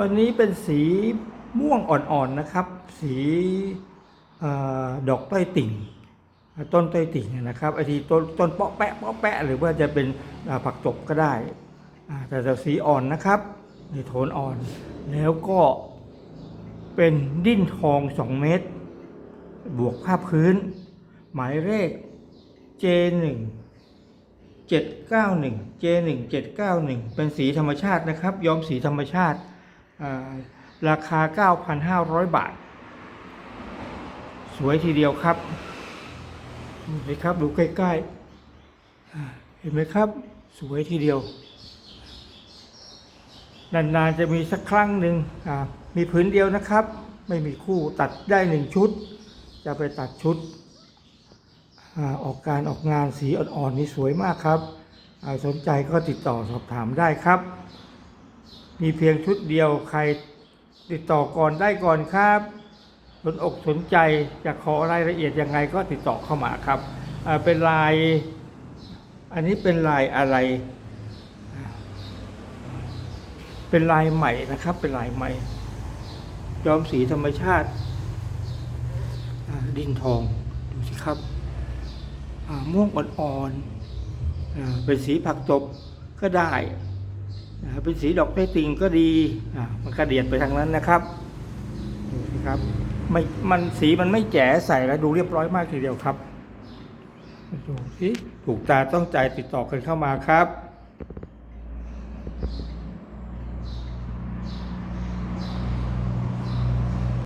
วันนี้เป็นสีม่วงอ่อนๆนะครับ สีออดอกต้อยติ่ง ต้นต้อยติ่งนะครับไอทีต้นต้นเปาะแปะเปาะแปะหรือว่าจะเป็นผักตบก็ได้ แต่จะสีอ่อนนะครับในโทนอ่อน แล้วก็เป็นดิ้นทอง 2 เมตรบวกภาพพื้น หมายเลข J1 791 J1 791 เป็นสีธรรมชาตินะครับ ย้อมสีธรรมชาติ ราคา 9,500 บาท สวยทีเดียวครับดูสิครับดูใกล้ๆ เห็นไหมครับ สวยทีเดียวนานๆจะมีสักครั้งหนึ่งมีผืนเดียวนะครับ ไม่มีคู่ตัดได้หนึ่งชุด จะไปตัดชุดออกการออกงานสีอ่อนๆนี่สวยมากครับ สนใจก็ติดต่อสอบถามได้ครับ มีเพียงชุดเดียวใครติดต่อก่อนได้ก่อนครับสนอกสนใจจะขอรายละเอียดยังไงก็ติดต่อเข้ามาครับเป็นลาย อันนี้เป็นลายอะไร เป็นลายใหม่นะครับ เป็นลายใหม่ย้อมสีธรรมชาติ ดินทองดูสิครับม่วงอ่อนๆเป็นสีผักตบก็ได้ เป็นสีดอกไม้ติงก็ดีมันกระเดียดไปทางนั้นนะครับดูสิครับไม่มันสีมันไม่แจ๋ใส่แล้วดูเรียบร้อยมากทีเดียวครับดูสิถูกตาต้องใจติดต่อกันเข้ามาครับ